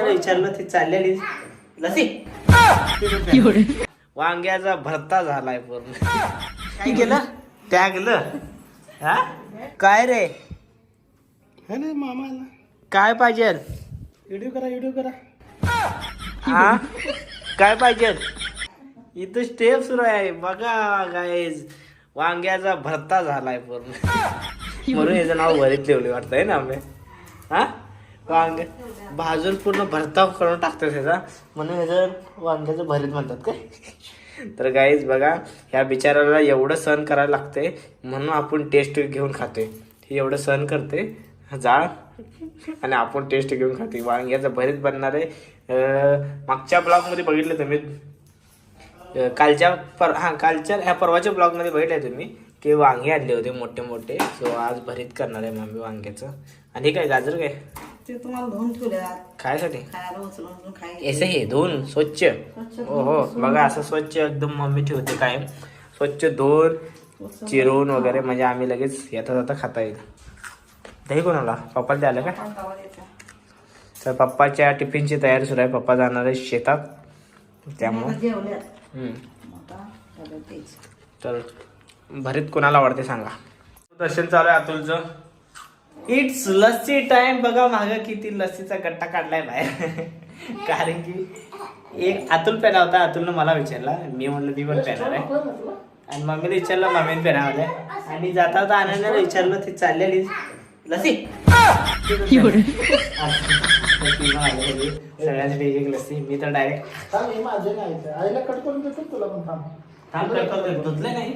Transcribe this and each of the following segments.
विचारलं ती चाललेली लसी. वांग्याचा भरता झालाय पूर्ण. काय केलं त्यागलं. हा? काय रे? मामा आला काय पाहिजे? व्हिडिओ करा व्हिडिओ करा. हा? काय पाहिजे? इथं स्टेप सुरू आहे. बघा गाईज वांग्याचा भरता झालाय पूर्ण. म्हणून याचं नाव भरीत ठेवले वाटतंय ना आम्ही. हा? वांग भाजून पूर्ण भरताव करून टाकतात ह्याचा. म्हणून ह्याचं वांग्याचं भरीत म्हणतात काय? तर गाईज बघा ह्या बिचाराला एवढं सहन करायला लागतंय म्हणून आपण टेस्ट घेऊन खाते हे एवढं सहन करते जाळ आणि आपण टेस्ट घेऊन खाते वांग्याचं भरीत बनणार आहे. मागच्या ब्लॉगमध्ये बघितलं तुम्ही? कालच्या पर हां कालच्या ह्या परवाच्या ब्लॉगमध्ये बघितलं तुम्ही? की वांगे आणले होते मोठे मोठे सो आज भरीत करणार आहे मम्मी वांग्याचं. आणि काय गाजर काय? ते तुम्हाला धुवून ठेवले खायसाठी? खायला उचलून हे धुवून स्वच्छ. हो हो. बघा असं स्वच्छ एकदम मम्मी ठेवते कायम. स्वच्छ धुवून चिरून वगैरे म्हणजे आम्ही लगेच येता जाता खाता येईल. दही कोणाला? पप्पाला द्यायला का? तवा. तर पप्पाच्या टिफिनची तयारी सुरू आहे. पप्पा जाणार आहे शेतात. त्यामुळं. आता जेवल्यात. हम्म. आता डब्यात द्यायचं. तर भरीत कोणाला आवडते सांगा. दर्शन चालू आहे अतुलचं. इट्स लस्सी टाइम बघा माग किती लस्सीचा गट्टा काढलाय बाहेर. कारण की एक अतुल पेना होता. अतुलनं मला विचारला. मी म्हणलं मी पण पेणार आहे. आणि मम्मीने विचारलं मम्मीने पेना होत्या. आणि जाता जाता आनंदाला विचारलं ती चाललेली लस्सी. सगळ्यांसाठी एक लस्सी. मी तर डायरेक्ट थांब हे माझे नाही ते. आईला कट करून देतो तुला पण थांब. थांब करतो धुतलं नाही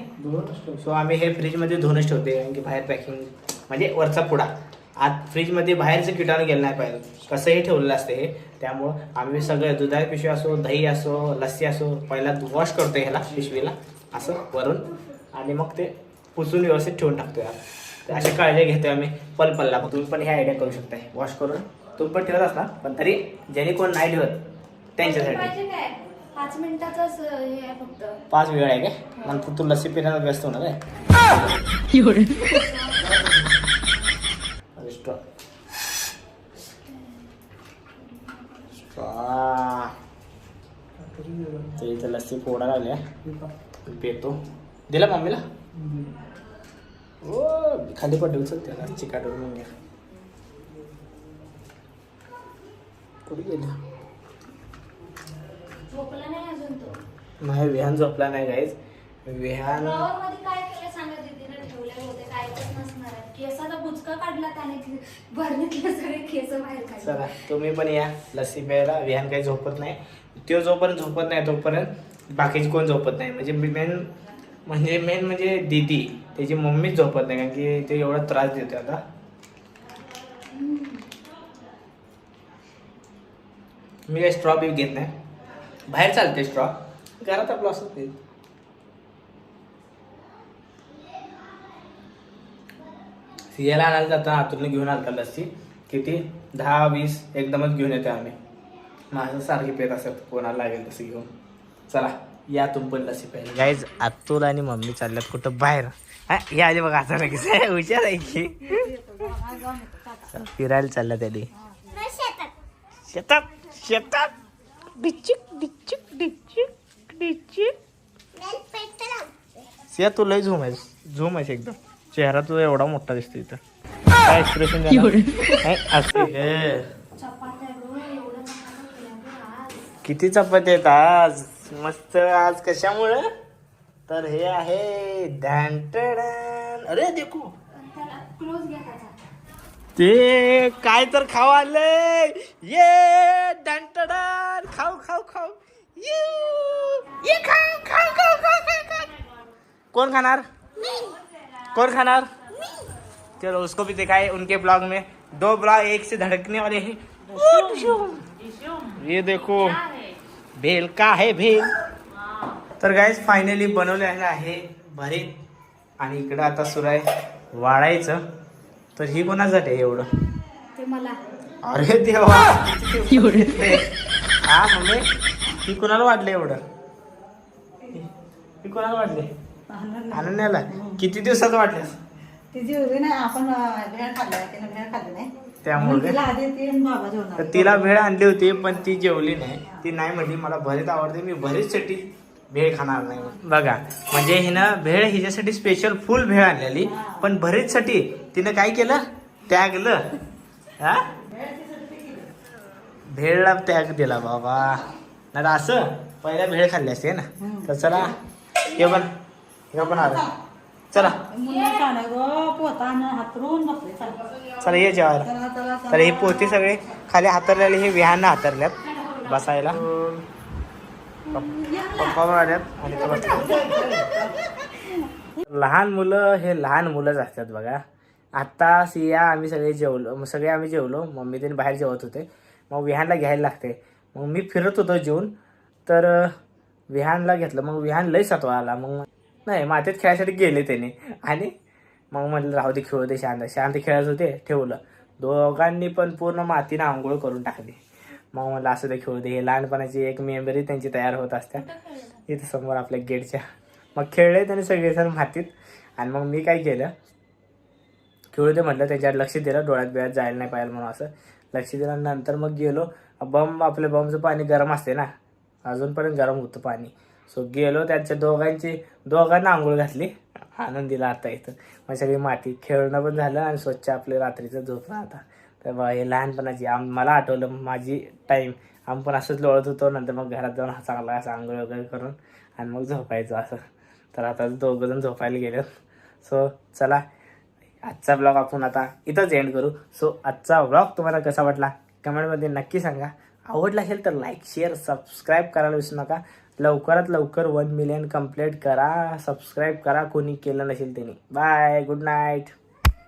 सो आम्ही हे फ्रीजमध्ये धुवूनच ठेवते कारण की बाहेर पॅकिंग म्हणजे वरचा पुडा. आत फ्रीजमध्ये बाहेरचं किटाणू गेलं नाही पाहिजे. कसंही ठेवलेलं असते हे. त्यामुळं आम्ही सगळं दुधाची पिशवी असो दही असो लस्सी असो पहिला वॉश करतो ह्याला पिशवीला. असं वरून. आणि मग ते पुसून व्यवस्थित ठेवून टाकतो यार तर अशा काळजी घेतोय आम्ही पल पलला तुम्ही पण हे आयडिया करू शकताय. वॉश करून. तुम्ही पण ठेवत असणार. पण तरी ज्याने कोण नाही ठेवत त्यांच्यासाठी. पाच मिनिटाचाच हे आहे फक्त. पाच वेळ आहे काय? नंतर तू लस्सी पिण्याला व्यस्त होणार आहे अरे स्ट्रॉ स्ट्रॉ ते इथं लस्सी फोडा लागल्या पेतो. दिला मम्मीला? ओ खाली पडली त्याला कुठे गेली? झोपला नाही विहान झोपला नाही गाईज विहान चला तुम्ही पण या. लस्सी प्यायला. विहान काही झोपत नाही. तो जोपर्यंत झोपत नाही तोपर्यंत बाकीचे कोण झोपत नाही. म्हणजे मेन म्हणजे मेन म्हणजे दीदी. त्याची मम्मीच झोपत नाही कारण की ते एवढा त्रास देते आता. मी काही स्ट्रॉ बी घेत नाही. बाहेर चालते स्ट्रॉ घरात आपलं असं ते. सियाला आणायला जाताना आतून घेऊन आलता लस्सी. किती? दहा वीस एकदमच घेऊन येतो आम्ही. माझं सारखी पेत असत कोणाला लागेल तसं घेऊन. चला या तुम पण लस्सी प्यायला गाईज अतुल आणि मम्मी चालल्यात कुठं? बाहेर. हा हे आले बघा आता लगेच. हुशार आहे की? फिरायला चालला त्याने शेतात शेतात. डिचिक डिचिक डिचिक डिचिक सिया तू लय झूम आहे झूम आहे एकदम. चेहरा तुझा एवढा मोठा दिसतो इथं. काय एक्सप्रेशन. किती चपाती आहेत आज? मस्त आज कशामुळं? तर हे आहे. अरे देखो. ते काय तर खाऊ आले ये डंटडन खाऊ खाऊ खाऊ. यू. ये खाऊ खाऊ खाऊ खाऊ कौन खानार कौन खानार चलो उसको भी देखा है उनके ब्लॉग में. दो ब्लॉग एक से धड़कने वाले हैं. ये देखो. भेल का है भेल? तर गाईज फायनली बनवलेलं आहे भरीत. आणि इकडं आता सुरू आहे वाढायचं. तर ही कोणासाठी आहे एवढं? ते मला. अरे देवा. हा! मम्मी. ही कोणाला वाटलं एवढं? ही कोणाला वाटले अनन्याला. किती दिवसात वाटलं ती जेवली नाही आपण अं, भेळ खाल्लं तिने भेळ खाल्ली नाही त्यामुळे तर तिला भेळ आणली होती पण ती जेवली नाही. ती नाही म्हणली मला भरीत आवडते मी भरीतसाठी भेळ खाणार नाही. बघा म्हणजे हिनं भेळ हिच्यासाठी स्पेशल फुल भेळ आणलेली पण भरीतसाठी तिनं काय केलं? त्यागलं. हा? भेळला त्याग दिला बाबा. नाही असं पहिल्या भेळ खाल्ली असते ना. तर चला हे पण हे पण आलं. चला. चला. चला ये जेवायला. तर ही पोती सगळे खाली हातरलेले हे विहानं हातरल्यात बसायला. पप्पा पण आल्यात. आणि ते बसले. लहान मुलं हे लहान मुलंच असतात बघा. आत्ता सिया आम्ही सगळे जेवलो मग सगळे आम्ही जेवलो. मम्मी त्यांनी बाहेर जेवत होते. मग विहानला घ्यायला लागते. मग मी फिरत होतो जेवून. तर विहानला घेतलं. मग विहान लय सत्वा आला. मग नाही मातीत खेळायसाठी गेले त्याने. आणि मग म्हटलं राहू दे खेळू दे शांत शांत खेळत होते ठेवलं. दोघांनी पण पूर्ण मातीनं आंघोळ करून टाकली. मग म्हटलं असं ते खेळू दे. हे लहानपणाची एक मेमरी त्यांची तयार होत असते. इथे समोर आपल्या गेटच्या. मग खेळले त्याने सगळेजण मातीत. आणि मग मी काय केलं? खेळू दे म्हटलं त्याच्यावर लक्ष दिलं डोळ्यात बिळ्यात जायला नाही पाहिजे म्हणून असं. लक्ष दिलं नंतर मग गेलो. बंब आपल्या बंबचं पाणी गरम असते ना. अजूनपर्यंत गरम होतं पाणी. सो गेलो त्यांच्या दोघांची दोघांना आंघोळ घातली. आनंदीला आता इथं. मग सगळी माती खेळणं पण झालं आणि स्वच्छ आपले रात्रीचं झोपणं आता. तर बा हे लहानपणाची आम मला आठवलं माझी टाईम आम्ही पण असंच लोळत होतो नंतर मग घरात जाऊन हा चांगला असं आंघोळ वगैरे करून आणि मग झोपायचं असं. तर आता दोघं जण झोपायला गेले. सो चला आजचा ब्लॉग आपण आता इथंच एंड करू. सो आजचा ब्लॉग तुम्हाला कसा वाटला? कमेंटमध्ये नक्की सांगा. आवडला असेल तर लाईक शेअर सबस्क्राईब करायला विसरू नका. लवकरात लवकर वन मिलियन कंप्लीट करा सबस्क्राईब करा कोणी केलं नसेल त्यांनी. Bye good night